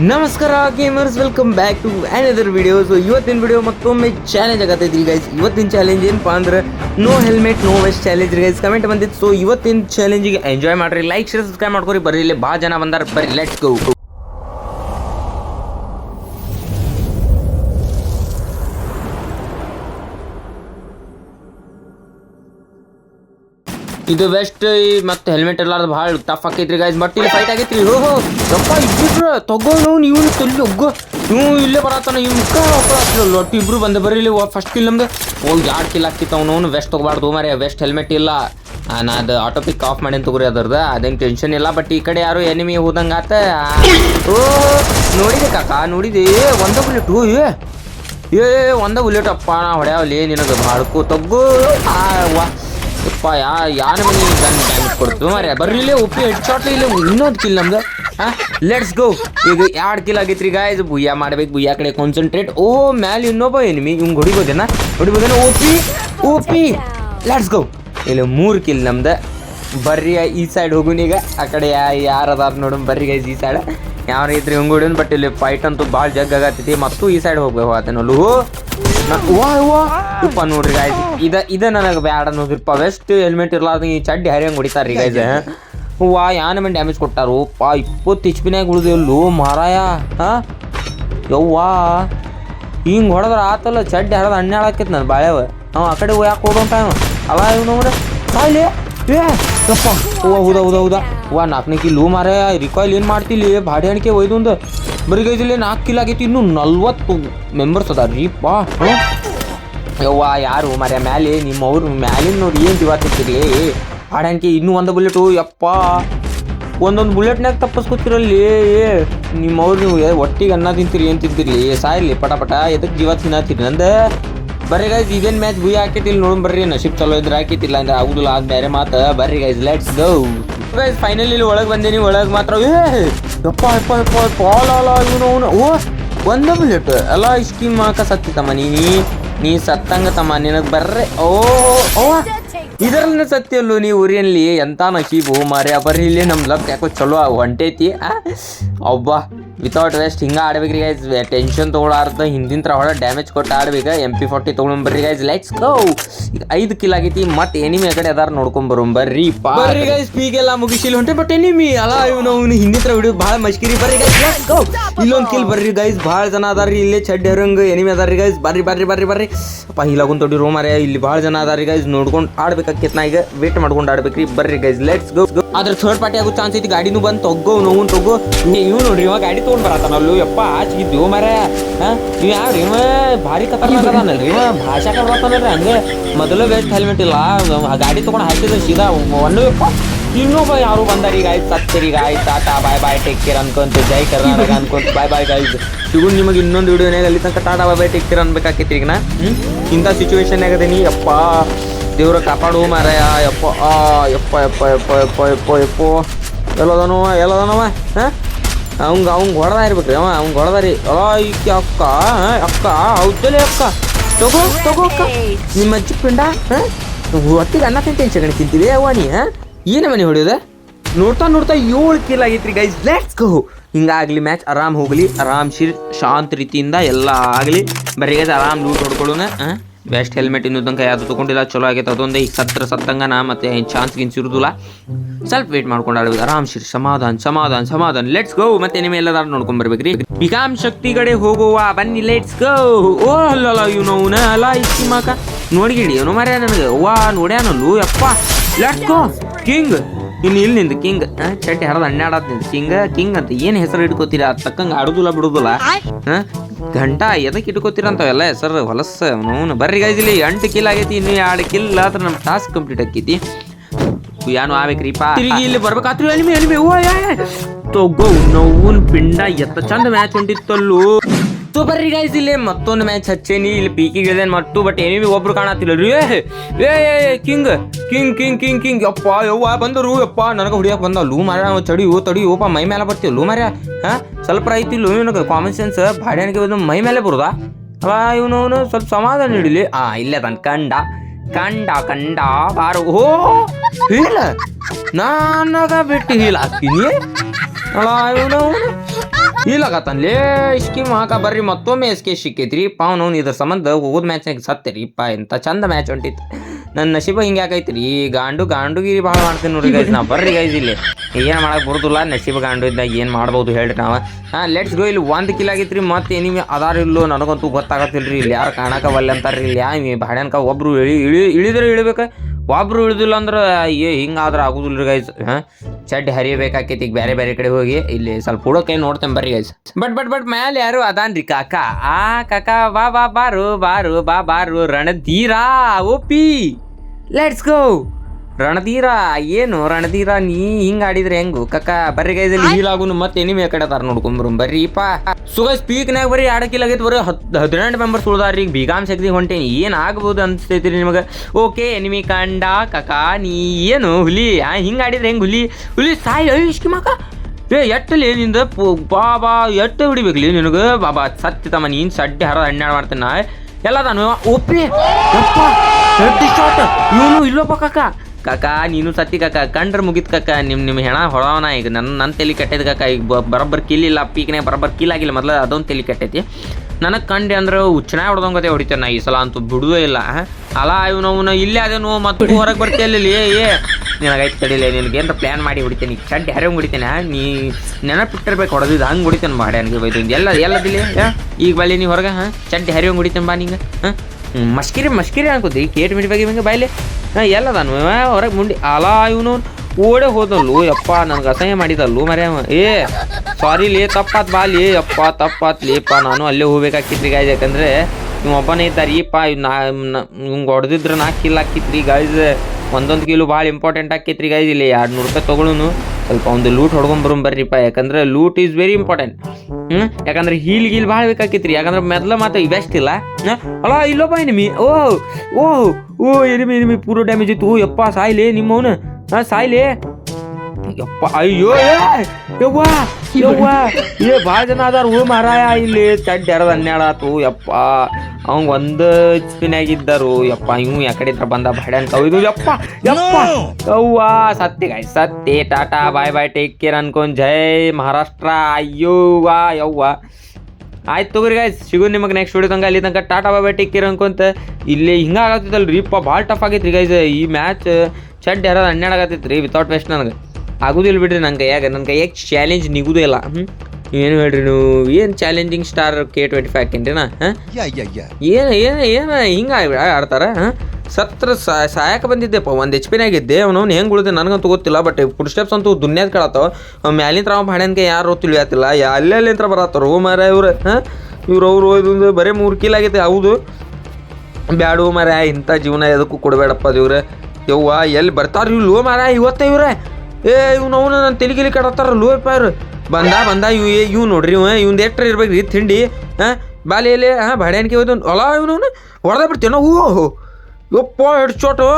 ನಮಸ್ಕಾರ gamers welcome back to another video so ಇವತ್ತಿನ video ಮತ್ತೊಮ್ಮೆ ಚಾಲೆಂಜ್ ಆಗತ್ತೈತ್ರಿ ಗೈಸ್ ಇವತ್ತಿನ ಚಾಲೆಂಜ್ ಏನಪ್ಪಾ ಅಂದ್ರೆ no helmet no vest challenge guys comment ಬಂದಿತ್ತು. ಸೊ ಇವತ್ತಿನ ಚಾಲೆಂಜಿಗೆ ಎಂಜಾಯ್ ಮಾಡ್ರಿ. ಲೈಕ್ ಶೇರ್ ಸಬ್ಸ್ಕ್ರೈಬ್ ಮಾಡ್ಕೊರಿ. ಬರ್ರಿ ಇಲ್ಲಿ ಭಾಳ ಜನ ಬಂದಾರ. ಬರ್ರಿ ಲೆಟ್ಸ್ ಗೋ ಇದು ವೆಸ್ಟ್ ಮತ್ತೆ ಹೆಲ್ಮೆಟ್ ಎಲ್ಲಾರ್ದು ಭಾಳ ಟಫ್ ಆಕೈತ್ರಿ ಗಾಯ್ಸ್ ಬಟ್ ಇಲ್ಲಿ ಫೈಟ್ ಆಗೈತ್ರಿ. ಹೋ ಹೋ. ಯಪ್ಪ ಇಬ್ಬಿಟ್ರ ತಗೋನು ಇವನು ತಲ್ಲಿ, ಒಗ್ಗು. ಇವ್ ಇಲ್ಲೇ ಬರತ್ತಾನ ಇವ್ ಮುಖ ಇಬ್ರು ಬಂದ ಬರ್ರಿ ಇಲ್ಲಿ ಫಸ್ಟ್ ಕಿಲ್ ನಮ್ದು. ಹೋಗಿ ಎರಡು ಕಿಲ್ ಹಾಕಿತ್ತು ಅವನು ವೆಸ್ಟ್ ತಗೋಬಾರ್ದು ಮಾರೆ ವೆಸ್ಟ್ ಹೆಲ್ಮೆಟ್ ಇಲ್ಲ. ನಾ ಅದು ಆಟೋಪಿಕ್ ಆಫ್ ಮಾಡಿ ತಗೋರಿ ಅದ್ರದ್ದು. ಅದೇನು ಟೆನ್ಷನ್ ಇಲ್ಲ ಬಟ್ ಈ ಕಡೆ ಯಾರು ಎನಿಮಿ ಹೋದಂಗ ಆತ. ಓ, ನೋಡಿದೆ ಕಾಕ, ನೋಡಿದೆ. ಒಂದ ಬುಲೆಟ್ ಹೂ, ಏ. ಒಂದ ಬುಲೆಟ್ ಅಪ್ಪ, ನಾ ಹೊಡ್ಯಾವಲ್ಲಿ ನಿನಗೆ. ಮಾಡ್ಕೋ, ತಗ್ಗು. ಆ, ವಾ. ಯಪ್ಪ, ಯಾ, ಯಾರ ಗನ್ ಡ್ಯಾಮೇಜ್ ಕೊಡ್ತು? ಮಾರ್ಯ ಬರ್ರಿ ಇಲ್ಲೇ ಉಪ್ಪಿ ಹೆಡ್ ಶಾಟ್ ಇಲ್ಲ ಇನ್ನೊಂದು ಕಿಲ್ ನಮ್ದು. ಲೆಟ್ಸ್ ಗೋ ಈಗ ಎರಡು ಕಿಲ್ ಆಗೈತ್ರಿ ಗಾಯ್ಸ್ ಬುಯ್ಯ ಮಾಡ್ಬೇಕು ಬುಯ್ಯ ಕಡೆ ಕಾನ್ಸಂಟ್ರೇಟ್ ಓ, ಮ್ಯಾಲ ಇನ್ನೊಬ್ಬ ಎನಿಮಿ ಇವ್ಗೆ ಹೊಡಿಬೋದೇನಾ? ಹೊಡಿಬೋದೇನಾ? ಓಪಿ ಓಪಿ ಲೆಟ್ಸ್ ಗೋ ಇಲ್ಲ ಮೂರು ಕಿಲ್ ನಮ್ದು. ಬರ್ರಿ ಈ ಸೈಡ್ ಹೋಗುನ್ ಈಗ. ಆ ಕಡೆ ಯಾರು ಅದಾರ ನೋಡೋಣ ಬರ್ರಿ ಗೈಸ್ ಈ ಸೈಡ್ ಯಾವ ಇದ್ರಿ ಹಂಗೆ ಹೊಡಿಯೋನ್? ಬಟ್ ಇಲ್ಲಿ ಫೈಟ್ ಅಂತೂ ಭಾಳ ಜಗ್ ಆಗತ್ತೈತಿ. ಮತ್ತು ಈ ಸೈಡ್ ಹೋಗ್ಬೇಕು ವಾ ಯಪ್ಪ ನೋಡ್ರಿ ಗಾಯ್ಸ್ ಇದ ಇದ ನನಗೆ ಬ್ಯಾಡ ನೋಡ್ರಿಪ್ಪ ವೆಸ್ಟ್ ಹೆಲ್ಮೆಟ್ ಇರ್ಲಾರ್ದ ಈ ಚಡ್ಡಿ ಹರಿಯಂಗ್ ಹೊಡಿತಾರ್ರಿ ಗೈಸ್ ವಾ ಯಾನ ಮೇಲೆ ಡ್ಯಾಮೇಜ್ ಕೊಟ್ಟಾರು? ಪಾ ಇಪ್ಪತ್ತು ಎಚ್ ಪಿನಾಗ ಉಳಿದೆಲ್ಲೋ ಮಾರಾಯ. ಹಾ? ಯವ್ವಾ! ಹಿಂಗೆ ಹೊಡೆದ್ರ ಆತಲ್ಲ ಚಡ್ಡಿ ಹರಿದ ಹನ್ನೆರಡು ಆಕೈತಿ ನಾನು ಬಾಳೆವ ಅವ ಆ ಕಡೆ ಯಾಕೆ ಹೋಗೋಂತ ಅವ ಅಲ್ಲ ಇವ್ನು ನೋಡ್ರೆ ಓ ಹೌದಾ ಹೌದಾ ಹೌದಾ. ವಾ ನಾಲ್ಕನೇ ಕಿಲ್ಲು ಮಾರೆ ರಿಕಾಯ್ಲ್ ಏನು ಮಾಡ್ತಿಲಿ? ಬಾಡಿ ಹಣಿಕೆ ಒಯ್ದು ಒಂದು ಬರೀ ಗೈಜಲ್ಲಿ ನಾಲ್ಕು ಕಿಲ್ ಆಗೈತಿ, ಇನ್ನು ನಲ್ವತ್ತು ಮೆಂಬರ್ಸ್ ಅದ ರೀ ಪಾ ಯವ್ವ, ಯಾರು ಮರ ಮ್ಯಾಲೆ ನಿಮ್ಮ ಅವ್ರು ಮ್ಯಾಲಿನ ನೋಡಿ ಏನು ದಿವಾತಿರ್ತೀರಿ ಹಾಡಂಕೆ ಇನ್ನೂ ಒಂದು ಬುಲೆಟು, ಯಪ್ಪ. ಒಂದೊಂದು ಬುಲೆಟ್ನಾಗ ತಪ್ಪಿಸ್ಕೊತಿರಲ್ಲಿ. ಏ ನಿಮ್ಮವ್ರು ನೀವು ಒಟ್ಟಿಗೆ ಅನ್ನ ತಿಂತೀರಿ, ಏನು ತಿಂತೀರಿ ಸಾಯಿಲಿ ಪಟ ಪಟ ಎದಕ್ಕೆ ಜೀವ ತಿನ್ನತ್ತೀರಿ ನಂದ? ಬರ್ರಿ ಗೈಸ್ ಇದೇನ್ ಮ್ಯಾಚ್ ಭೂಯ ಹಾಕೈತಿ ಇಲ್ಲಿ ಬರ್ರಿ ನಶೀಬ್ ಚಲೋ ಇದ್ರೆ ಹಾಕಿತಿಲ್ಲ ಅಂದ್ರೆ ಆಗುದಿಲ್ಲ ಆದ್ ಬೇರೆ ಮಾತ. ಬರ್ರಿ guys let's go guys final ಇಲ್ಲಿ ಒಳಗೆ ಬಂದೇನಿ, ಒಳಗೆ ಮಾತ್ರ ಏ, ಯಪ್ಪ ಯಪ್ಪ ಯಪ್ಪ ಪಾಲ್ ಅಲ್ಲ ಇವನು, ಅವನು. ಓ, ಒಂದ ಬುಲೆಟ್ ಅಲ್ಲ ಸ್ಕೀಮ್ ಹಾಕ ಸತ್ತಿತಮ್ಮ ನೀ ನೀ ಸತ್ತಂಗ ತಮ್ಮ, ನಿನಗೆ ಬರ್ರೆ. ಓ ಓ ಇದರಲ್ಲಿ ಸತ್ಯಲ್ಲೂ ನೀ ಊರಿನಲ್ಲಿ ಎಂತ ನಶೀಬು ಮಾರ್ಯ ಬರ್ರಿ, ಇಲ್ಲಿ ನಮ್ಮ ಲಕ್ ಯಾಕೋ ಚಲೋ ಹೊಂಟೈತಿ. ಆ? ಒಬ್ಬ ವಿತೌಟ್ ವೇಸ್ಟ್ ಹಿಂಗೆ ಆಡ್ಬೇಕ್ರಿ ಗೈಸ್ ಟೆನ್ಷನ್ ತೊಗೊಳಾರ್ದ, ಹಿಂದಿನ ತರ ಡ್ಯಾಮೇಜ್ ಕೊಟ್ಟು ಆಡ್ಬೇಕ. ಎಂ ಪಿ ಫಾರ್ಟಿ ತೊಗೊಂಬರ್ರಿ ಗೈಸ್ ಲೆಟ್ಸ್ ಗೋ ಈಗ ಐದು ಕಿಲ್ ಆಗೈತಿ, ಮತ್ತೆ ಎನಿಮಿ ಆ ಕಡೆ ಅದಾರ ನೋಡ್ಕೊಂಡ್ ಬರೋಣ ಬರ್ರಿ ಗೈಸ್ ಪೀಕ್ ಎಲ್ಲ ಮುಗಿಸಿಲ್ಲ ಹೊಂಟೆ ಬಟ್ ಎನಿಮಿ ಅಲ್ಲ, ಇವನು ಹಿಂದಿನ ತರ ಹಿಡಿದು ಭಾಳ ಮಸ್ಕಿರಿ. ಬರ್ರಿ ಗೈಸ್ ಲೆಟ್ಸ್ ಗೋ ಇಲ್ಲೊಂದು ಕಿಲ್ ಬರ್ರಿ ಗೈಸ್ ಭಾಳ ಜನ ಅದಾರಿ ಇಲ್ಲೇ, ಚಡ್ಡಿ ಹರಂಗ್ ಎನಿಮಿ ಅದಾರಿ ಗೈಸ್ ಬರ್ರಿ ಬರ್ರಿ ಬರ್ರಿ ಬರ್ರಿ. ಅಪ್ಪ ಇಲ್ಲಾಗುನ್ ತೊಡಿ ರೂಮ್ ಅರೆ ಇಲ್ಲಿ ಭಾಳ ಜನ ಅದಾರಿ ಗೈಸ್ ನೋಡ್ಕೊಂಡು ಆಡ್ಬೇಕಾಗಿತ್ತು ನಾ ಈಗ ವೇಟ್ ಮಾಡ್ಕೊಂಡು ಆಡ್ಬೇಕ್ರಿ. ಬರ್ರಿ ಗೈಸ್ ಲೆಟ್ಸ್ ಗೋ ಆದ್ರೆ ಥರ್ಡ್ ಪಾರ್ಟಿ ಆಗೋ ಚಾನ್ಸ್ ಐತಿ ಗಾಡಿನೂ ಬಂದು ತಗೋ ನೋವು ತಗೋ ಇವ್ ನೋಡ್ರಿ ಇವ ಗಾಡಿ ತೊಗೊಂಡ್ ಬರತ್ತಾನಲ್ಲು ಯಪ್ಪ ಆಚಿಗಿದ್ದು ಮರ ಇವ್ ಯಾರು ಇವ ಭಾರಿ ಖತರ್ನಾಕ್ ಅದಾನಲ್ರಿ ಇವ ಭಾಷೆ ಬರ್ತಾನಲ್ರಿ ಹಂಗೆ ಮೊದಲು ವೇಸ್ಟ್ ಹೆಲ್ಮೆಟ್ ಇಲ್ಲ ಗಾಡಿ ತೊಗೊಂಡು ಹಾಕಿದ್ರೆ ಸೀದಾ ಒಂದು ಯಪ್ಪ ಇನ್ನೊಬ್ಬ ಯಾರು ಬಂದಾರಿ ಗಾಯ್ಸ್ ಸತ್ತರಿ ಆಯ್ತು tata bye bye take care ಅನ್ಕೊಂತ ಜೈ ಕರ್ನಾಟಕ ಅನ್ಕೊಂತ ಬಾಯ್ ಬಾಯ್ ಗಾಯ್ಸ್ ಸಿಗುಣ್ ನಿಮಗೆ ಇನ್ನೊಂದು ವಿಡಿಯೋನಾಗ ಅಲ್ಲಿ ತನಕ tata bye bye take care ಅನ್ಬೇಕಾಕೈತಿ ಈಗ ನಾ? ಇಂಥ ಸಿಚುವೇಶನ್ ಆಗದೀನಿ ಯಪ್ಪ. ದೇವ್ರ ಕಾಪಾಡು ಮಾರಾಯ. ಯಪ್ಪ, ಆ, ಯಪ್ಪ ಯಪ್ಪ ಯಪ್ಪ ಯಪ್ಪ ಯಪ್ಪ ಯಪ್ಪ. ಎಲ್ಲದನವ ಹಾಂ? ಅವಂಗ ಅವಂಗ ಹೊಡೆದ ಇರ್ಬೇಕ್ರಿ ಅವ, ಅವಂಗ ಹೊಡೆದಾರಿ. ಐಕ್ಯ ಅಕ್ಕ ಅಕ್ಕ ಹೌದಲೇ ಅಕ್ಕ. ತಗೋ ತಗೋ ಅಕ್ಕ. ನಿಮ್ಮ ಅಜ್ಜಿ ಪಿಂಡ, ಹಾಂ? ಹೊತ್ತಿಗೆ ಅನ್ನ ತಿಂತೀನಿ ಸಗಣಿ ತಿಂತೀವಿ ಅವ್ವ ನೀ, ಹಾಂ? ಏನ ಮನೆ ಹೊಡೆಯೋದ? ನೋಡ್ತಾ ನೋಡ್ತಾ ಏಳು ಕಿಲ್ ಆಗೈತ್ರಿ ಗೈಸ್ ಲೆಟ್ಸ್ ಗೋ ಹಿಂಗಾಗಲಿ ಮ್ಯಾಚ್ ಆರಾಮ್ ಹೋಗ್ಲಿ. ಆರಾಮ್ ಶಿರ್, ಶಾಂತ ರೀತಿಯಿಂದ ಎಲ್ಲ ಆಗಲಿ. ಬರೀ ಗೈಸ್ ಆರಾಮ್ ಲೂಟ್ ಹೊಡ್ಕೊಳ್ಳೋಣ ಬೆಸ್ಟ್ ಹೆಲ್ಮೆಟ್ ಇನ್ನೂ ತನಕ ಯಾವುದು ತೊಗೊಂಡಿಲ್ಲ, ಚಲೋ ಆಗೈತೆ ಅದೊಂದೇ. ಈಗ ಸತ್ರ ನಾ ಮತ್ತೆ ಚಾನ್ಸ್ ಗಿನ್ಸ್ ಇರುದಿಲ್ಲ. ಸ್ವಲ್ಪ ವೇಟ್ ಮಾಡ್ಕೊಂಡು ಆಡ್ಬೇಕು. ಆರಾಮ್ ಶಿರ್ ಸಮಾಧಾನ ಸಮಾಧಾನ ಸಮಾಧಾನ. ಲೆಟ್ಸ್ ಗೋ ಮತ್ತೆ ನಿಮ್ಮ ಎಲ್ಲದಾರು ನೋಡ್ಕೊಂಡ್ ಬರ್ಬೇಕ್ರಿ. ಬಿಕಾಮ್ ಶಕ್ತಿ ಕಡೆ ಹೋಗುವ. ಬನ್ನಿ ಲೆಟ್ಸ್ ಗೋ ಓ, ಅಲ್ಲಲ್ಲ ಇವ್ನು ಅವನ ಅಲ್ಲ ಇಷ್ಟು ಮಾಕ ನೋಡಿಗಿಡಿ ಅವನು ಮರ್ಯ ನನಗೆ. ವಾ ನೋಡ್ಯಾನಲ್ಲೂ. ಯಪ್ಪ. ಲೆಟ್ಸ್ ಗೋ ಕಿಂಗ್ ಇನ್ನು ಇಲ್ಲಿ ನಿಂದು ಕಿಂಗ್ ಚಟ್ಟಿ ಹರದ ಅಣ್ಣಾಡತ್ ನಿಂದು ಕಿಂಗ್ ಕಿಂಗ್ ಅಂತ ಏನು ಹೆಸರು ಇಟ್ಕೋತೀರಾ ಅದ್ ತಕ್ಕಂಗೆ ಆಡುದಿಲ್ಲ, ಬಿಡುದಿಲ್ಲ? ಗಂಟ ಎದಕ್ಕೆ ಇಟ್ಕೋತೀರ ಅಂತಾವೆಲ್ಲ ಹೆಸರು, ಹೊಲಸ ಅವನು ಬರ್ರಿ ಗೈದಿಲಿ ಎಂಟು ಕಿಲ್ ಆಗೈತಿ, ಇನ್ನು ಎರಡು ಕಿಲ್ ಆದ್ರೆ ನಮ್ಮ ಟಾಸ್ಕ್ ಕಂಪ್ಲೀಟ್ ಆಕೈತಿ ಏನು ಆಗ್ಬೇಕ್ರಿಪ್ಪ ತಿರುಗಿ ಇಲ್ಲಿ ಬರ್ಬೇಕಾತ್ರಿ ಅಲ್ಲಿ ಓ ತಗೋ, ನೋವುನ್ ಪಿಂಡ ಎತ್ತ ಚಂದ ಮ್ಯಾಚ್ ಹೊಂಟಿತ್ತಲ್ಲೂ. ಬರ್ರಿ ಗೈಸ್ ಇಲ್ಲಿ ಮತ್ತೊಂದು ಮ್ಯಾಚ್ ಹಚ್ಚೇನಿ. ಇಲ್ಲಿ ಪೀಕಿಗೆ ಇಳಿದೇನ್ ಮತ್ತು ಬಟ್ ಎನಿಮಿ ಒಬ್ರು ಕಾಣತ್ತಿಲ್ಲ. ರೀ ಏ ಏ king king king king king ಯಪ್ಪ, ಯವ್ವ, ಬಂದರು. ಯಪ್ಪ, ನನಗೆ ಹೊಡಿಯಕ್ಕೆ ಬಂದ. ಲೂ ಮಾರ ತಡಿಯೋ ತಡಿಯೋಪ್ಪ ಮೈ ಮೇಲೆ ಬರ್ತೀವಿ ಲೂ ಮಾರ್ಯ? ಹಾ? ಸ್ವಲ್ಪ ಐತಿ ಲೂ ನನಗೆ ಕಾಮನ್ ಸೆನ್ಸ್ ಬಾಡ್ಯಾನಿಗೆ ಬಂದು ಮೈ ಮೇಲೆ ಬರುದಾ? ಅಲ್ಲ, ಇವನು ಅವನು ಸ್ವಲ್ಪ ಸಮಾಧಾನ ಹಿಡಿಲಿ ಆ, ಇಲ್ಲೇ ತನ್ ಕಂಡ ಕಂಡ ಕಂಡ, ಬಾರು. ಓ, ಹೀಲ. ನಾನಾಗ ಬಿಟ್ಟು ಹೀಲ್ ಹಾಕ್ತೀನಿ. ಅಲ್ಲ ಇವನು. ಇಲ್ಲಾಗತ್ತನ್ಲೇ ಸ್ಕಿಮ್ ಹಾಕ ಬರ್ರಿ, ಮತ್ತೊಮ್ಮೆ ಎಸ್ ಕೆ ಸಿಕ್ಕೈತ್ರಿ ಪಾವ್ನು ಇದ್ರ ಸಂಬಂಧ ಹೋಗೋದ್ ಮ್ಯಾಚ್ನಾಗ ಸತ್ತರಿ. ಇಪ್ಪ ಎಂತ ಚಂದ ಮ್ಯಾಚ್ ಹೊಂಟಿತ್ತು ನನ್ನ ನಶೀಬ ಹಿಂಗೆ ಯಾಕೈತ್ರಿ ಗಾಂಡು ಗಾಂಡುಗಿರಿ ಭಾಳ ಮಾಡ್ತೀನಿ ನೋಡ್ರಿ ಗೈಸ್ ನಾ ಬರ್ರಿ ಗೈಸ್ ಇಲ್ಲಿ. ಏನು ಮಾಡೋಕೆ ಬರೋದಿಲ್ಲ, ನಶೀಬ ಗಾಂಡು ಇದ್ದಾಗ ಏನು ಮಾಡ್ಬೋದು ಹೇಳ್ರಿ ನಾವು. ಹಾಂ ಲೆಟ್ಸ್ ಗೋ ಇಲ್ಲಿ ಒಂದು ಕಿಲ್ ಆಗೈತ್ರಿ, ಮತ್ತೆ ಏನಿಮಿ ಅದಾರ ಇಲ್ಲೋ ನನಗಂತೂ ಗೊತ್ತಾಗತ್ತಿಲ್ರಿ. ಇಲ್ಲಿ ಯಾರು ಕಾಣಕವಲ್ಲ ಅಂತಾರ್ರಿ. ಇಲ್ಲಿ ಯಾ ಬಾಡ್ಯಾನ್ಕ ಒಬ್ಬರು ಇಳಿ ಇಳಿ, ಇಳಿದ್ರೆ ಇಳಿಬೇಕು, ಒಬ್ರು ಇಳಿದಿಲ್ಲ ಅಂದ್ರೆ, ಏ, ಹಿಂಗಾದ್ರೆ ಆಗೋದಿಲ್ಲ ರೀ ಗೈಸ್ ಹಾಂ ಚಡ್ಡಿ ಹರಿಬೇಕಾಕೈತಿ ಈಗ ಬೇರೆ ಬೇರೆ ಕಡೆ ಹೋಗಿ ಇಲ್ಲಿ ಸ್ವಲ್ಪ ಹುಡುಕೈ ನೋಡ್ತೇನೆ ಬರ್ರಿ ಗೈಸ್ ಬಟ್ ಬಟ್ ಬಟ್ ಮ್ಯಾಲೆ ಯಾರು ಅದಾನ್ರಿ ಕಾಕ? ಆ ಕಾಕ, ಬಾ ಬಾ, ಬಾರು ಬಾರು, ಬಾ, ಬಾರು, ರಣಧೀರಾ ಓಪಿ ಲೆಟ್ಸ್ ಗೋ ರಣಧೀರ ಏನು ರಣಧೀರ ನೀ ಹಿಂಗ ಆಡಿದ್ರೆ ಹೆಂಗು? ಕಕ್ಕ ಬರ್ರಿ ಗೈದಲ್ಲಿ ಇಲ್ಲಿ ಹೀಲಾಗುನು ಮತ್ತೆ ಎನಿಮೆ ಕಡೆ ತರ ನೋಡ್ಕೊಂಬರು ಬರ್ರಿ ಪಾ ಸುಗ ಸ್ಪೀಕ್ನಾಗ ಬರೀ ಆಗೈತೆ ಬರೀ ಹತ್ತು ಹದಿನೆಂಟು ಮೆಂಬರ್ಸ್ ಉಳ್ದಾರ ಈಗ ಬಿಗಾಮ್ ಸೆಗ್ದಿ ಹೊಂಟೇನಿ. ಏನು ಆಗ್ಬೋದು ಅನ್ಸ್ತೈತಿ ನಿಮಗೆ? ಓಕೆ ಎನಿಮಿ ಕಂಡ ಕಕ್ಕ ನೀ ಏನು ಹುಲಿ? ಆ ಹಿಂಗ್ ಆಡಿದ್ರೆ ಹೆಂಗ್ ಹುಲಿ? ಹುಲಿ ಸಾಯಿ ಇಷ್ಕಿ ಮಾಕ ಏ ಎಟ್ಟಲ್ಲಿ ನಿಂದ? ಬಾಬಾ ಎಟ್ಟು ಹಿಡಿಬೇಕ್ಲಿ ನಿನಗೆ? ಬಾಬಾ ಸತ್ಯ ತಮ್ಮ ನೀನು ಸಡ್ಡೆ ಹರ ಹನ್ನೆರಡು ಮಾಡ್ತೇನೆ ಎಲ್ಲ ತಾನು ಒಪ್ಪಿ? ಇವನು ಇಲ್ಲಪ್ಪ ಕಾಕ ಕಾಕ, ನೀನು ಸತ್ತಿ ಕಾಕ, ಕಂಡ್ರೆ ಮುಗಿತ್ ಕಾಕ ನಿಮ್ಮ ನಿಮ್ಮ ಹೆಣ ಹೊಳವನ ಈಗ ನನ್ನ ನನ್ನ ತಲೆ ಕೆಟ್ಟೈತೆ ಕಾಕ, ಈಗ ಬರೋಬ್ಬರ್ ಕಿಲ್ ಇಲ್ಲ ಪೀಕ್ನೆ ಬರೋಬ್ಬರ್ ಕಿಲ್ ಆಗಿಲ್ಲ, ಮೊದಲ ಅದೊಂದು ತಲೆ ಕಟ್ಟೈತಿ ನನಗೆ ಕಂಡೆ ಅಂದ್ರೆ ಉಚ್ಚನ ಹೊಡೆದಂಗತೆ ಹೊಡಿತೇನೆ ನಾ ಈ ಸಲ ಅಂತೂ ಬಿಡುವೇ ಇಲ್ಲ ಅಲ, ಇವನು ಅವನು ಇಲ್ಲೇ ಅದೇನು ಮತ್ತೆ ಹೊರಗೆ ಬರ್ತಿಲ್ಲ ಏ ನಿನಗೈತೆ ತಡಿಲೆ ನಿನಗೆ ಏನಾರ ಪ್ಲ್ಯಾನ್ ಮಾಡಿ ಹೊಡಿತೇನೆ ಈಗ ಚಡ್ಡಿ ಹರಿಯಂಗೆ ಹೊಡಿತೇನೆ? ನೀ ನೆನಪಿಟ್ಟಿರ್ಬೇಕು ಹೊಡೆದಿದ್ದು ಹಂಗೆ ಹೊಡಿತೇನೆ ಮಾಡಿ ನನಗೆ ಬೈದು ಎಲ್ಲ, ಎಲ್ಲದಿಲ್ಲ ಈಗ ಬಲ್ಲಿ ನೀ ಹೊರಗೆ, ಹಾಂ, ಚಡ್ಡಿ ಹರಿಯಂಗೆ ಹೊಡಿತೇನೆ ಬಾ, ನಿಂಗೆ, ಹಾಂ ಮಸ್ಕಿರಿ ಮಸ್ಕಿರಿ ಅನ್ಕೋತಿ. ಕೇಟ್ ಮಿಡಿ ಬಗ್ಗೆ ಹಿಂಗೆ ಬಾಯ್ಲೆ? ಹಾಂ ಎಲ್ಲದಾನು ಹೊರಗೆ ಮುಂಡಿ. ಅಲ, ಇವನು ಓಡೆ ಹೋದಲ್ಲು. ಯಪ್ಪ, ನನಗೆ ಅಸಹ್ಯ ಮಾಡಿದಲ್ಲು ಮರೆ ಏ ಸಾರಿ ಲೇ, ತಪ್ಪಾತ್ ಬಾಲಿ ಲೇ. ಯಪ್ಪ, ತಪ್ಪಾತ್ ಲೇಪ್ಪ ನಾನು ಅಲ್ಲೇ ಹೋಗ್ಬೇಕಾಕಿತ್ರಿ ಗಾಯ್ಸ್ ಯಾಕಂದ್ರೆ ನಿಮ್ಮ ಒಬ್ಬನೇ ಇದ್ದಾರೆ ಈಪ್ಪ ನಾ ಹಿಂಗೆ ಹೊಡೆದಿದ್ರೆ ನಾಲ್ಕು ಕಿಲ್ ಹಾಕಿತ್ರಿ ಗಾಯ್ಸ್ ಒಂದೊಂದು ಕಿಲೋ ಭಾಳ ಇಂಪಾರ್ಟೆಂಟ್ ಹಾಕಿತ್ರಿ ಗಾಯ್ಸ್ ಇಲ್ಲಿ ಎರಡು ನೂರು ರೂಪಾಯಿ ತೊಗೊಳುನು. ಸ್ವಲ್ಪ ಒಂದು ಲೂಟ್ ಹೊಡ್ಕೊಂಬರು ಬರ್ರಿಪ್ಪ ಯಾಕಂದ್ರೆ ಲೂಟ್ ಈಸ್ ವೆರಿ ಇಂಪಾರ್ಟೆಂಟ್ ಹ್ಞೂ ಯಾಕಂದ್ರೆ ಹೀಲ್ ಗೀಲ್ ಭಾಳ ಬೇಕಾಕಿತ್ರಿ. ಯಾಕಂದ್ರೆ ಮೊದಲ ಮಾತು ಬೆಸ್ಟ್ ಇಲ್ಲ? ಅಲ್ಲ ಇಲ್ಲೊಬ್ಬ ಎನಿಮಿ ಓ ಓ ಓ ಎನಿಮಿ ಎನಿಮಿ ಪೂರ ಡ್ಯಾಮೇಜ್ ಇತ್ತು ಓ, ಯಪ್ಪ, ಸಾಯ್ಲಿ ನಿಮ್ಮವನು. ಹಾಂ, ಸಾಯ್ಲಿ. ಯಪ್ಪ ಅಯ್ಯೋ ಯವ್ವ ಯವ್ವ. ಏ ಭಾಳ ಜನ ಅದಾರ ಹೂ ಮಾರಾಯ ಇಲ್ಲಿ. ಚಡ್ ಎರಡು ಹನ್ನೆರಡು ಆತು ಯಪ್ಪ. ಅವಂಗ ಒಂದು ಸ್ಪಿನಾಗಿದ್ದರು ಯಪ್ಪ ಇವ್ ಯಾಕಡೆ ಇದ್ರ ಬಂದ ಬಾಡ್ಯಾನ್ ಕವಿದು ಯಪ್ಪ ಯಪ್ಪ. ಯವ್ವ ಸತ್ತಿ ಗಾಯ್ ಸತ್ತಿ tata bye bye take care ಅನ್ಕೊಂಡ್ ಜೈ ಮಹಾರಾಷ್ಟ್ರ. ಅಯ್ಯೋ ವಾ ಯವ್ವ. ಆಯ್ತು ತಗೋರಿ ಗಾಯ್ಸ್ ಸಿಗು ನಿಮಗೆ ನೆಕ್ಸ್ಟ್ ವಿಡಿಯೋ ತಂಗ ಅಲ್ಲಿ ತನಕ ಟಾಟಾ ಬಾಯ್ ಟೇಕ್ ಕೇರ್ ಅನ್ಕೊಂತ ಇಲ್ಲಿ ಹಿಂಗೆ ಆಗತ್ತೈತಲ್ರಿ ಅಪ್ಪ ಭಾಳ ಟಫ್ ಆಗೈತ್ರಿ ಗೈಸ್ ಈ ಮ್ಯಾಚ್ ಚಡ್ ಯಾರು ಹನ್ನೆರಡು ಆಗತ್ತೈತ್ರಿ ವಿತೌಟ್ ವೆಸ್ಟ್ ನನಗೆ. ಆಗುದಿಲ್ಲ ಬಿಡ್ರಿ ನನ್ನ ಕೈಯಾಗ. ನನ್ನ ಕೈಯಾಗ ಚಾಲೆಂಜ್ ನಿಗುದೇ ಇಲ್ಲ. ಹ್ಞೂ ಏನು ಹೇಳ್ರಿ ನೀವು? ಏನು challenging star K twenty five ಹಾಕೇನ್ರಿ ನಾ? ಹಾಂ? ಏನ ಏನ ಹಿಂಗ ಏನು ಹಿಂಗೆ ಆಡ್ತಾರ? ಹಾಂ? ಸತ್ರ ಸಾಯಕ್ಕೆ ಸಾಯಕ ಬಂದಿದ್ದೆಪ್ಪ. ಒಂದು ಎಚ್ ಪಿನಾಗ ಇದ್ದೆ. ಅವನವ್ನು ಹೆಂಗೆ ಉಳಿದೆ ನನಗಂತೂ ಗೊತ್ತಿಲ್ಲ ಬಟ್ ಫುಡ್ ಸ್ಟೆಪ್ಸ್ ಅಂತೂ ದುನ್ಯಾದ ಕೇಳತ್ತಾವ. ಮ್ಯಾಲಿಂದ ಅವ ಹಾಡ್ಯಾನ್ಕೆ ಯಾರು ತಿಳಿಯತ್ತಿಲ್ಲ ಅಲ್ಲೆಲ್ಲಿಂತ್ರ ಬರತ್ತಾರ. ಓ ಮಾರ ಇವ್ರು ಹಾಂ? ಇವ್ರು ಅವ್ರು ಇದೊಂದು ಬರೀ ಮೂರು ಕೀಲ್ ಆಗೈತೆ. ಹೌದು. ಬ್ಯಾಡು ಮರ ಇಂಥ ಜೀವನ ಎದಕ್ಕೂ ಕೊಡಬೇಡಪ್ಪ ದೇವ್ರೆ. ಯವ್ವ ಎಲ್ಲಿ ಬರ್ತಾರ ಲೋ ಮಾರ ಇವತ್ತೇ ಇವ್ರೆ. ಏ, ಇವ್ನು ಅವನು ನನ್ನ ತೆಲಿಗಿಲಿ ಕಡತ್ತಾರ ಲೋಪ ಬಂದಾ ಬಂದ ಬಂದ, ಇವ್ ಇವ್ ನೋಡ್ರಿ ಇವ ಇವ್ನ ಎಟ್ರ ಇರ್ಬೇಕು ರೀ ತಿಂಡಿ. ಹಾಂ ಬಾಲೆಯಲ್ಲಿ ಹಾಂ, ಬಾಡ್ಯಾನ್ಕೆ ಹೋದ ಅಲ್ಲ ಇವನು ಹೊಡೆದ ಬಿಡ್ತೇನೋ ಓಹೋ ಯಪ್ಪ ಚೋಟು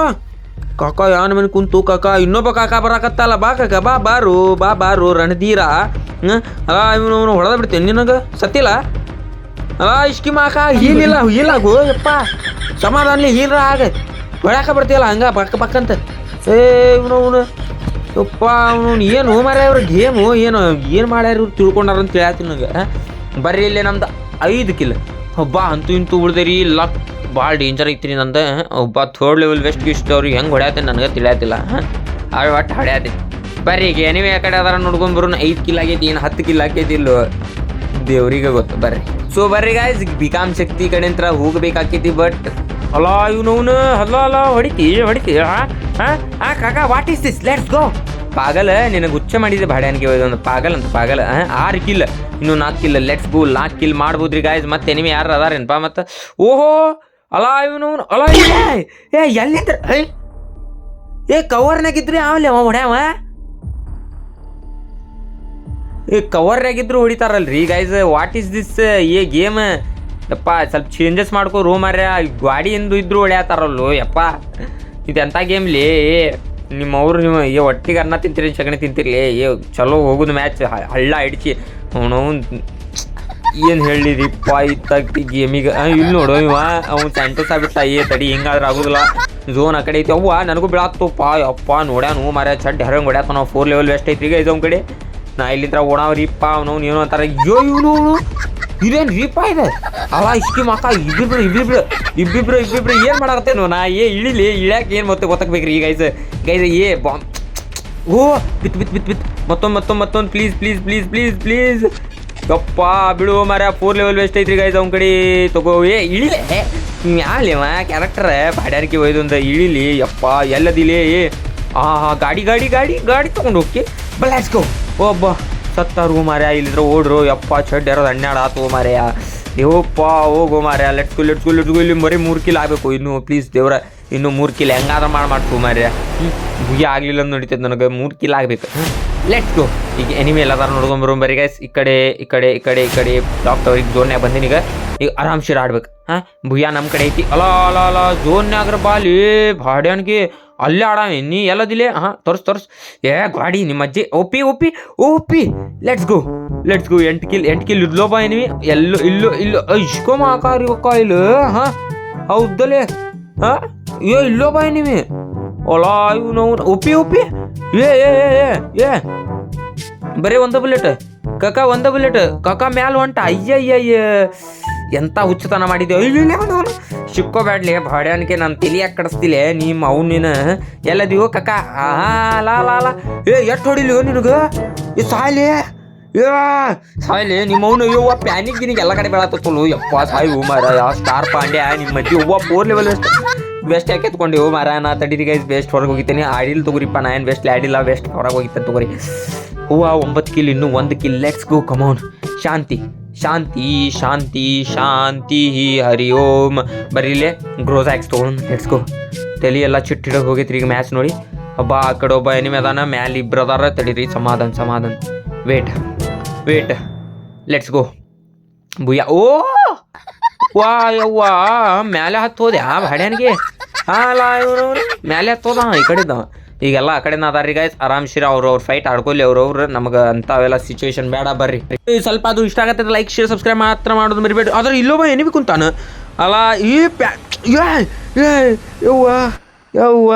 ಕಾಕ, ಯಾನ ಮನೆ ಕುಂತು, ಕಾಕ, ಇನ್ನೊಬ್ಬ ಕಾಕ ಬರಾಕತ್ತಲ್ಲ, ಬಾ, ಕಾಕ, ಬಾ, ಬಾರು ಬಾ, ಬಾರು, ರಣಧೀರ. ಹಾಂ ಅಲ್ಲ ಇವನು ಅವನು ಹೊಡೆದ ಬಿಡ್ತೇನೆ ನಿನಗೆ? ಸತ್ತಿಲ್ಲ? ಅಲ್ಲ ಇಷ್ಕಿ ಮಾಕ ಹೀಲಿಲ್ಲ ಹೀಲಾಗು ಯಪ್ಪ. ಸಮಾಧಾನ ಹೀಲ್ರ ಆಗ. ಹೊಡ್ಯಾಕ ಬರ್ತೀಯಲ್ಲ, ಹಂಗ, ಪಕ್ಕ, ಪಕ್ಕಂತ. ಏ, ಇವನು ಅವನು ಯಪ್ಪ, ಅವನು ಏನು ಮರ ಇವ್ರ ಗೇಮು ಏನು ಏನು ಮಾಡ್ಯಾರ ಇವ್ರು ತಿಳ್ಕೊಂಡಾರ ಅಂತ ಹೇಳ್ತೀನಿ ನನಗೆ ಬರ್ರಿ ಇಲ್ಲಿ ನಮ್ದು ಐದು ಕಿಲ್ ಒಬ್ಬ ಅಂತೂ ಇಂತೂ ಉಳ್ದೇರಿ ಲಕ್ ಭಾಳ ಡೇಂಜರ್ ಐತ್ರಿ ನಂದು ಒಬ್ಬ ಥರ್ಡ್ ಲೆವೆಲ್ ವೆಸ್ಟ್ ಗಿಸ್ಟ್ ಅವ್ರಿಗೆ ಹೆಂಗೆ ಹೊಡ್ಯಾತೀನಿ ನನಗೆ ತಿಳಿಯತ್ತಿಲ್ಲ ಹಾಂ? ಒಟ್ಟು ಹೊಡ್ಯಾತಿ ಬರ್ರಿ ಈಗ ಏನಿವೆ ಆ ಕಡೆ ಅದಾರ ನೋಡ್ಕೊಂಬರು ಐದು ಕಿಲ್ ಆಗೈತಿ, ಏನು ಹತ್ತು ಕಿಲ್ ಆಗೈತಿ ಇಲ್ಲೋ? ದೇವ್ರಿಗೆ ಗೊತ್ತು, ಬರ್ರಿ. ಸೊ ಬರ್ರಿ ಗಾಯ್ಸ್ ಬಿಕಾಮ್ ಶಕ್ತಿ ಕಡೆಂತ್ರ ಹೋಗ್ಬೇಕಾಕೈತಿ ಬಟ್ ಅಲ್ಲ ಇವನವನು ಅಲ್ಲ ಅಲ್ಲ ಹೊಡಿತಿ ಹೊಡಿತಿ ಹಾ ಕಾಕ what is this let's go ಪಾಗಲ, ನಿನಗೆ ಗುಚ್ಚ ಮಾಡಿದೆ ಬಾಡ್ಯಾನಿಗೆ ಒಂದು ಪಾಗಲ್ ಅಂತ ಪಾಗಲ್ ಆರು ಕಿಲ್ ಇನ್ನು ನಾಲ್ಕು ಕಿಲ್ ಲೆಟ್ಸ್ ಗೋ ನಾಲ್ಕು ಕಿಲ್ ಮಾಡ್ಬೋದ್ರಿ ಗಾಯ್ಸ್ ಮತ್ತೆ ನಿಮಗೆ ಯಾರು ಅದಾರೇನಪ್ಪ ಮತ್ತೆ? ಓಹೋ ಅಲ್ಲ ಇವನು ಅಲ್ಲ ಏ ಎಲ್ಲಿದ್ರ, ಏ? ಕವರ್ನಾಗಿದ್ರಿ ಆಮೇಲೆ ಅವ ಹೊಡ್ಯಾವ ಏ, ಕವರ್ನಾಗಿದ್ರು ಹೊಡಿತಾರಲ್ರಿ ಗಾಯ್ಸ್ ವಾಟ್ ಇಸ್ ದಿಸ್ ಏ ಗೇಮ್ ಯಪ್ಪ, ಸ್ವಲ್ಪ ಚೇಂಜಸ್ ಮಾಡ್ಕೋ ರೂಮ್ ಗಾಡಿ ಎಂದು ಇದ್ರು ಹೊಡ್ಯಾತಾರಲ್ಲೋ ಯಪ್ಪ. ಇದೆಂಥ ಗೇಮ್ಲಿ ನಿಮ್ಮ ಅವ್ರು ನೀವು, ಏ, ಒಟ್ಟಿಗೆ ಅನ್ನ ತಿಂತೀರಿ, ಸಗಣಿ ತಿಂತಿರ್ಲಿ? ಏ, ಚಲೋ ಹೋಗುದು ಮ್ಯಾಚ್ ಹಳ್ಳ ಹಿಡ್ಚಿ ಅವನು ಏನು ಹೇಳಿರಿಪ್ಪ ಇತ್ತಾಗ್ತಿ ಗೇಮಿಗೆ ಇಲ್ಲಿ ನೋಡು ಇವ, ಅವ್ನು ಸೆಂಟರ್ಸ್ ಆಗ್ಬಿಟ್ಟ. ಏ, ತಡಿ, ಹಿಂಗಾದ್ರೆ ಆಗುದಿಲ್ಲ. ಝೋನ್ ಆ ಕಡೆ ಐತಿ. ಅವ್ವ, ನನಗೂ ಬೀಳಾತ್ತಪ್ಪ ಯಪ್ಪ, ನೋಡ್ಯಾನು ಮಾರ್ಯ ಚಡ್ ಹರಂಗೆ ಹೊಡ್ಯಾತ. ನಾವು ಫೋರ್ ಲೆವೆಲ್ ವೆಸ್ಟ್ ಐತಿ ಈಗ ಇದೊಂದು ಕಡೆ. ನಾ ಇಲ್ಲಿಂದ ಓಡಾವ್ರಿಪ್ಪ ಅವ್ನು ಏನು ಅಂತಾರೆ. ಅಯ್ಯೋ ಇವನು. ಇದೇನು ರೀಪ ಇದೆ? ಅಲ್ಲ ಇಷ್ಟಿ ಮಕ್ಕ ಇಬ್ಬಿಬ್ರು ಇಬ್ಬಿಬ್ರು ಇಬ್ಬಿಬ್ರು ಇಬ್ಬಿಬ್ರು ಏನು ಮಾಡಾಕತ್ತೇನು? ನಾ ಏ ಇಳಿಲಿ, ಇಳ್ಯಾಕ ಏನು ಮತ್ತೆ ಗೊತ್ತಾಗ್ಬೇಕ್ರಿ ಈ ಗೈಸ್ ಗೈಸ್ ಏ, ಬಾಂಬ್. ಓ, ಬಿತ್ ಬಿತ್ ಬಿತ್ ಬಿತ್. ಮತ್ತೊಂದು ಮತ್ತೊಂದು ಮತ್ತೊಂದು. Please please please please please ಯಪ್ಪ, ಬಿಡು ಮರ ಫೋರ್ ಲೆವೆಲ್ ವೆಸ್ಟ್ ಐತ್ರಿ ಗೈಸ್ ಅವ್ನ ಕಡೆ. ತಗೋ, ಏ, ಇಳಿಲೆ? ಮ್ಯಾಲೆ ಮಾ ಕ್ಯಾರೆಕ್ಟರ್ ಬಾಡ್ಯಾರಿಕೆ ಅಂದ್ರೆ ಇಳಿಲಿ. ಯಪ್ಪ, ಎಲ್ಲದಿಲೇ ಆ ಗಾಡಿ ಗಾಡಿ ಗಾಡಿ ಗಾಡಿ ತೊಗೊಂಡು ಹೋಗಿ ಓ ಒಬ್ಬ ಸತ್ತಾರು ಮಾರ್ಯ ಇಲ್ಲಿದ್ರೆ ಓಡ್ರು, ಯಪ್ಪ ಚಡ್ ಯಾರೋದು ಹನ್ನೆರಡು ಆತು ಮಾರ್ಯ ದೇವಪ್ಪ ಹೋಗೋ ಮಾರ್ಯ let's go let's go let's go ಇಲ್ಲಿ ಬರೀ ಮೂರು ಕಿಲ್ ಆಗಬೇಕು. ಇನ್ನು ಪ್ಲೀಸ್ ದೇವ್ರ, ಇನ್ನು ಮೂರು ಕಿಲ್ ಹೆಂಗಾದ್ರೂ ಮಾಡಿ ಮಾಡ್ತು ಮಾರ್ಯ ಭುಗಿ ಆಗಲಿಲ್ಲ ಅಂತ ನಡೀತದೆ ನನಗೆ. ಮೂರು ಕಿಲ್ ಆಗಬೇಕು. ಲೆಟ್ಸ್ ಗೋ ಈಗ ಎನಿಮೆ ಎಲ್ಲದಾರ ನೋಡ್ಕೊಂಬರೋ ಬರೀ ಗೈಸ್ ಈ ಕಡೆ ಈ ಕಡೆ ಈ ಕಡೆ ಈ ಕಡೆ ಡಾಕ್ಟರ್ ಈಗ ಝೋನ್ಯಾಗ ಬಂದೀನಿ, ಈಗ. ಈಗ ಆರಾಮ್ಸಿರ ಆಡ್ಬೇಕು. ಹಾಂ, ಭುಯ್ಯ ನಮ್ಮ ಕಡೆ ಐತಿ. ಅಲ ಅಲ ಅಲ ಝೋನ್ಯಾಗ್ರ ಬಾಲಿ ಭಾಡ್ಯಾನ್ಗೆ. ಅಲ್ಲೇ ಆಡಾವೆ ನೀ ಎಲ್ಲದಿಲ್ಲೇ? ಹಾಂ, ತೋರ್ಸ್ ತೋರ್ಸ್. ಏ, ಗಾಡಿ ನಿಮ್ಮ ಅಜ್ಜಿ ಓಪಿ ಓಪಿ ಓಪಿ. ಲೆಟ್ಸ್ ಗೋ ಲೆಟ್ಸ್ ಗೋ ಎಂಟು ಕಿಲ್ ಎಂಟು ಕಿಲ್ ಇದ್ಲೋ ಬಾ ಎನಿಮಿ ಎಲ್ಲೋ, ಇಲ್ಲೋ ಇಲ್ಲೋ. ಇಷ್ಕೋ ಮಾಕಾರಿ ಒಕ್ಕ ಇಲ್ಲ, ಹಾಂ? ಹೌದಲೇ? ಹಾಂ? ಏ, ಇಲ್ಲೋ ಎನಿಮಿ ಒಲ ಇವ್ ನಾವು ಉಪ್ಪಿ ಉಪ್ಪಿ ಏ ಏ ಏ ಏ ಬರೀ ಒಂದು ಬುಲೆಟ್. ಕಕ್ಕ ಒಂದು ಬುಲೆಟ್. ಕಕ್ಕ ಮ್ಯಾಲ ಹೊಂಟ. ಅಯ್ಯಯ್ಯಯ್ಯ. ಎಂತ ಹುಚ್ಚತನ ಮಾಡಿದ್ದೆ ಸಿಕ್ಕೋಬ್ಯಾಡ್ಲಿ ಬಾಡ್ಯಾನಿಕೆ ನಾನು ತಲಿ ಯಾಕೆ ಕಡಿಸ್ತಿಲೆ? ನಿಮ್ಮ ಅವ್ನು ನೀನು. ಎಲ್ಲದಿವೋ ಕಕ್ಕ. ಆಹಾ, ಲಾ ಲಾ ಏ, ಎಷ್ಟು ಹೊಡಿಲಿ ನಿನಗೆ? ಈ ಸಾಯ್ಲಿ. ಏ, ಸಾಯ್ಲಿ. ನಿಮ್ಮ ಅವನು, ಯವ್ವ ಪ್ಯಾನಿಕ್ ಗಿನಿಗೆ ಎಲ್ಲ ಕಡೆ ಬೆಳತ್ತಲು ಯಪ್ಪ, ಸಾಯ್, ಹೂ ಮಾರ ಯಾವ ಸ್ಟಾರ್ ಪಾಂಡ್ಯ ನಿಮ್ಮ ಮಧ್ಯೆ ಒಬ್ಬ ಫೋರ್ ಲೆವೆಲ್ ಅಷ್ಟು ಬೆಸ್ಟ್ ಯಾಕೆ ಎತ್ಕೊಂಡು ಮಾರ ನಾ ತಡೀರಿ ಗೈಸ್ ಬೆಸ್ಟ್ ಹೊರಗೆ ಹೋಗಿದ್ದೀನಿ ಆಡಿಲ್ ತಗೋರಿಪ್ಪ ನಾ ಏನು ಬೆಸ್ಟ್ ಆಡಿಲ್ಲ ಬೆಸ್ಟ್ ಹೊರಗೆ ಹೋಗಿತ್ತ ತಗೋರಿ. ಹೂವ, ಒಂಬತ್ತು ಕಿಲ್ ಇನ್ನೂ ಒಂದು ಕಿಲ್ ಲೆಟ್ಸ್ ಗೋ ಕಮೌನ್ ಶಾಂತಿ. ಶಾಂತಿ ಶಾಂತಿ ಶಾಂತಿ ಹರಿ ಓಂ ಬರೀಲೆ ಗ್ರೋಸಾಕ್ಸ್ ತೊಗೊಂಡು ಲೆಟ್ಸ್ ಗೋ ತಲೆ ಎಲ್ಲ ಚಿಟ್ಟು ಹಿಡೋಕೆ ಹೋಗೈತ್ರಿ ಈಗ ಮ್ಯಾಚ್ ನೋಡಿ ಒಬ್ಬ ಆ ಕಡೆ ಒಬ್ಬ ಎನಿಮೆ ಅದಾನ ಮ್ಯಾಲ ಇಬ್ರು ಅದಾರ ತಡೀರಿ ಸಮಾಧಾನ ಸಮಾಧಾನ ವೇಟ್ ವೇಟ್ ಲೆಟ್ಸ್ ಗೋ ಬುಯ್ಯ ಓ ವಾ ಯವ್ವ ಮ್ಯಾಲೆ ಹತ್ತೋದೆ ಆ ಭಾಡ್ಯಾನಿಗೆ ಹಾಲ ಇವನು ಮ್ಯಾಲೆ ಹತ್ತೋದ ಈ ಕಡೆದ ಈಗೆಲ್ಲ ಆ ಕಡೆನ ಅದಾರ ಈಗ ಆರಾಮ್ ಶಿರ ಅವ್ರು ಅವ್ರ ಫೈಟ್ ಆಡ್ಕೊಲಿ ಅವ್ರು ಅವ್ರು ನಮಗೆ ಅಂಥವೆಲ್ಲ ಸಿಚುವೇಶನ್ ಬೇಡ ಬರ್ರಿ. ಸ್ವಲ್ಪ ಅದು ಇಷ್ಟ ಆಗತ್ತೆ ಲೈಕ್ ಶೇರ್ ಸಬ್ಸ್ಕ್ರೈಬ್ ಮಾತ್ರ ಮಾಡೋದು ಮರಿಬೇಡಿ ಆದ್ರೆ ಇಲ್ಲೊಬ್ಬ ಎನಿಮಿ ಕುಂತಾನ. ಅಲ್ಲ, ಈ ಪ್ಯಾ ಯವ್ವ ಯವ್ವ.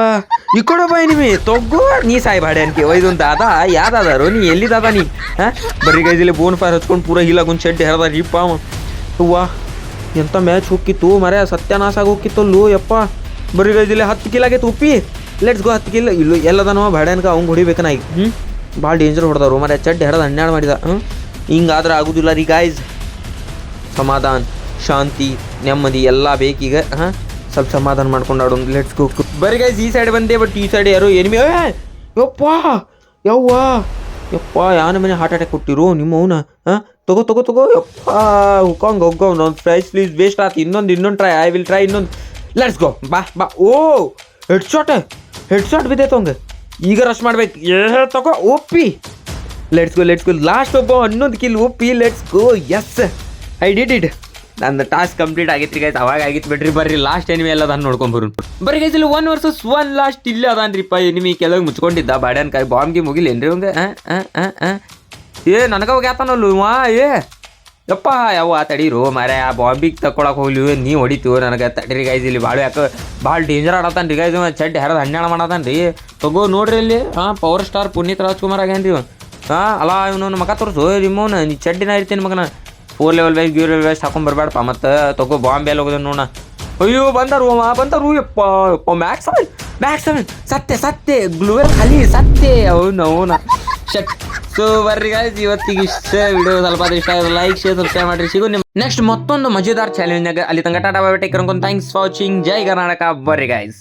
ಈ ಕಡೆ ಬಾಯ್ ನಿಮಿ ತೊಗ್ಗು ನೀ ಸಾಯಿ ಬಾಡೆ ಅನ್ಕೆ. ಒಯ್ದು ದಾದ ಯಾವ್ದಾದಾರು ನೀ ಎಲ್ಲಿದಾದ ನೀ? ಹಾಂ? ಗೈಸ್ ಇಲ್ಲಿ ಬೋನ್ ಫೈರ್ ಹಚ್ಕೊಂಡು ಪೂರ ಹೀಲ ಶೆಡ್ ಹೆರದ ರೀಪ ಅವ್ವ ಎಂಥ ಮ್ಯಾಚ್ ಹೋಗಿತ್ತು ಮರೆ ಸತ್ಯನಾಶ ಆಗಿ ಲೋ ಯಪ್ಪ. ಬರ್ರಿ ಗೈಸ್ ಇಲ್ಲಿ ಹತ್ತು ಕಿಲ್ ಆಗೈತೆ ಉಪ್ಪಿ. ಲೆಟ್ಸ್ ಗೋ ಹತ್ತು ಕಿಲ್ ಇಲ್ಲೂ ಎಲ್ಲದನವ ಬಾಡ್ಯಾನ್ಕ ಅವ್ನು ಹೊಡಿಬೇಕನ ಈಗ. ಹ್ಞೂ ಭಾಳ ಡೇಂಜರ್ ಹೊಡೆದವ್ರು ಮರ ಚಡ್ಡಿ ಹೆರದ ಹನ್ನೆರಡು ಮಾಡಿದ. ಹ್ಞೂ ಹಿಂಗಾದ್ರೆ ಆಗೋದಿಲ್ಲ ರೀ ಗಾಯ್ಸ್ ಸಮಾಧಾನ ಶಾಂತಿ ನೆಮ್ಮದಿ ಎಲ್ಲ ಬೇಕೀಗ ಹಾಂ? ಸ್ವಲ್ಪ ಸಮಾಧಾನ ಮಾಡ್ಕೊಂಡು ಆಡೋಣ. ಲೆಟ್ಸ್ ಗೋ ಬರಿ ಗೈಸ್ ಈ ಸೈಡ್ ಬಂದೆ ಬಟ್ ಈ ಸೈಡ್ ಯಾರು ಎನಿಮಿ ಯಪ್ಪ! ಯವ್ವ! ಯಪ್ಪ ಯಾನ ಮನೆ ಹಾರ್ಟ್ ಅಟ್ಯಾಕ್ ಕೊಟ್ಟಿರು? ನಿಮ್ಮ ಅವನ? ಹಾಂ? ತಗೋ ತಗೋ ತಗೋ. ಯಪ್ಪ ಹುಕ್ಕಂಗೆ ಹೋಗೋ ಒಂದು ಪ್ರೈಸ್ ಪ್ಲೀಸ್ ವೇಸ್ಟ್ ಆಯ್ತು ಇನ್ನೊಂದು ಇನ್ನೊಂದು ಟ್ರೈ ಐ ವಿಲ್ ಟ್ರೈ ಇನ್ನೊಂದು. ಲೆಟ್ಸ್ ಗೋ ಬಾ ಬಾ. ಓ! ಹೆಡ್ ಶಾಟ್ ಹೆಡ್ ಶಾಟ್ ಬಿದ್ದೈತೆ ಅವಂಗೆ ಈಗ ರಶ್ ಮಾಡ್ಬೇಕು. ಏ, ತಗೋ, ಒಪ್ಪಿ. Let's go let's go last ಒಬ್ಬ, ಹನ್ನೊಂದು ಕಿಲ್ ಒಪ್ಪಿ let's go yes I did it ನನ್ನ ಟಾಸ್ಕ್ ಕಂಪ್ಲೀಟ್ ಆಗೈತ್ರಿ ಗೈಸ್ ಅವಾಗ ಆಗಿತ್ತು ಬಿಡ್ರಿ, ಬರ್ರಿ. ಲಾಸ್ಟ್ ಎನಿಮಿ ಎಲ್ಲ ಅದನ್ನ ನೋಡ್ಕೊಂಬರು ಬರ್ರಿ ಗೈಸ್ ಇಲ್ಲಿ ಒನ್ ವರ್ಸಸ್ ಒನ್ ಲಾಸ್ಟ್ ಇಲ್ಲೇ ಅದಾನ್ರಿಪ್ಪ ಎನಿಮಿ ಕೆಲವು ಮುಚ್ಕೊಂಡಿದ್ದ. ಬಾಡ್ಯಾನ್ ಕಾಯಿ ಬಾಂಬ್ಗೆ ಮುಗಿಲೇನ್ರಿ ಅವಂಗೆ ಏ ನನಗೆ ವಾ, ಏ. ಯಪ್ಪ ಯಾವ ತಡೀರು. ಮಾರ ಆ ಬಾಂಬಿಗೆ ತಕೊಳಕ್ ಹೋಗ್ಲಿ, ನೀ ಹೊಡಿತು ನನಗೆ. ತಡೀರಿ ಗೈಸ್ ಇಲ್ಲಿ ಭಾಳ ಯಾಕೆ ಭಾಳ ಡೇಂಜರ್ ಆಡತಾನ ರೀ ಗೈಸ್ ಚಡ್ಡಿ ಹರದ ಹನ್ನೆರಡು ಮಾಡತ್ತಾನ ರೀ ತಗೋ ನೋಡ್ರಿ ಇಲ್ಲಿ, ಹಾಂ ಪವರ್ ಸ್ಟಾರ್ ಪುನೀತ್ ರಾಜ್ಕುಮಾರ್ ಆಗ್ಯಾನ ರೀ ಹಾಂ ಅಲ್ಲ ಇವನು ಮಗ ತೋರಿಸು. ನಿಮ್ಮವನ, ನೀ ಚಡ್ಡಿನ ಇರ್ತೀನಿ ಮಗನ. ಫೋರ್ ಲೆವೆಲ್ ವೈಸ್ ಗ್ಯೂ ಲೆವೆಲ್ ವೈಸ್ ಹಾಕೊಂಡ್ ಬರಬೇಡಪ್ಪ ಮತ್ತೆ ತಗೋ ಬಾಂಬೆ ಎಲ್ಲ ಹೋಗೋದು ನೋಡ ಅಯ್ಯೋ, ಬಂದರು ಮಾ ಬಂದರು, ಯಪ್ಪ ಯಪ್ಪ ಮ್ಯಾಕ್ಸ್ ಮ್ಯಾಕ್ಸ್ ಸತ್ಯ ಸತ್ಯ ಗ್ಲೂವೆಲ್ ಖಾಲಿ ಸತ್ಯ ಅವನು ಅವನ ಶಟ್. ಸೊ ಬರ್ರಿ ಗಾಯ್ಸ್ ಇವತ್ತಿಗೆ ಇಷ್ಟ ವಿಡಿಯೋ ಸ್ವಲ್ಪ ಇಷ್ಟ ಆದ್ರೆ ಲೈಕ್ ಶೇರ್ ಸಬ್ಸ್ಕ್ರೈಬ್ ಮಾಡ್ರಿ. ಸಿಗು ನಿಮ್ ನೆಕ್ಸ್ಟ್ ಮತ್ತೊಂದು ಮಜೆದಾರ್ ಚಾಲೆಂಜ್ನಾಗ ಅಲ್ಲಿ ತನಕ tata bye take thanks for watching ಜೈ ಕರ್ನಾಟಕ. ಬರ್ರಿ ಗಾಯ್ಸ್